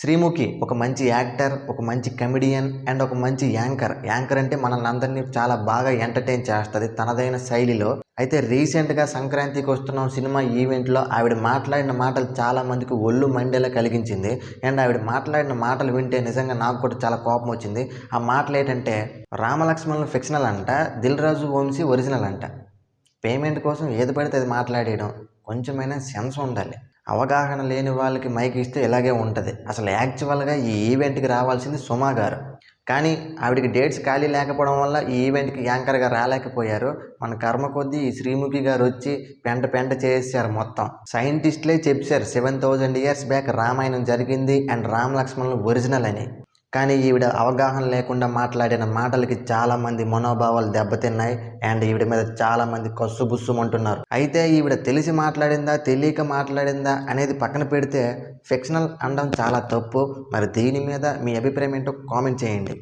శ్రీముఖి ఒక మంచి యాక్టర్ ఒక మంచి కమెడియన్ అండ్ ఒక మంచి యాంకర్. యాంకర్ అంటే మనల్ని అందరినీ చాలా బాగా ఎంటర్టైన్ చేస్తుంది తనదైన శైలిలో. అయితే రీసెంట్గా సంక్రాంతికి వస్తున్న సినిమా ఈవెంట్లో ఆవిడ మాట్లాడిన మాటలు చాలా మందికి ఒళ్ళు మండేలా కలిగించింది. అండ్ ఆవిడ మాట్లాడిన మాటలు వింటే నిజంగా నాకు కూడా చాలా కోపం వచ్చింది. ఆ మాటలు ఏంటంటే రామలక్ష్మణులు ఫిక్షనల్ అంట దిల్ రాజు వంశీ ఒరిజినల్ అంట. పేమెంట్ కోసం ఏది పడితే అది మాట్లాడేయడం. కొంచెమైనా సెన్స్ ఉండాలి. అవగాహన లేని వాళ్ళకి మైక్ ఇస్తే ఇలాగే ఉంటుంది. అసలు యాక్చువల్గా ఈ ఈవెంట్కి రావాల్సింది సుమా గారు. కానీ ఆవిడకి డేట్స్ ఖాళీ లేకపోవడం వల్ల ఈ ఈవెంట్కి యాంకర్గా రాలేకపోయారు. మన కర్మ కొద్దీ ఈ శ్రీముఖి గారు వచ్చి పెంట పెంట చేశారు మొత్తం. సైంటిస్ట్లే చెప్పారు seven thousand years back Ramayanam జరిగింది అండ్ రామ లక్ష్మణులు ఒరిజినల్ అని. కానీ ఈవిడ అవగాహన లేకుండా మాట్లాడిన మాటలకి చాలామంది మనోభావాలు దెబ్బతిన్నాయి అండ్ ఈవిడ మీద చాలామంది కస్సుబుస్సుమంటున్నారు అయితే ఈవిడ తెలిసి మాట్లాడిందా తెలియక మాట్లాడిందా అనేది పక్కన పెడితే ఫిక్షనల్ అనడం చాలా తప్పు. మరి దీని మీద మీ అభిప్రాయం ఏంటో కామెంట్ చేయండి.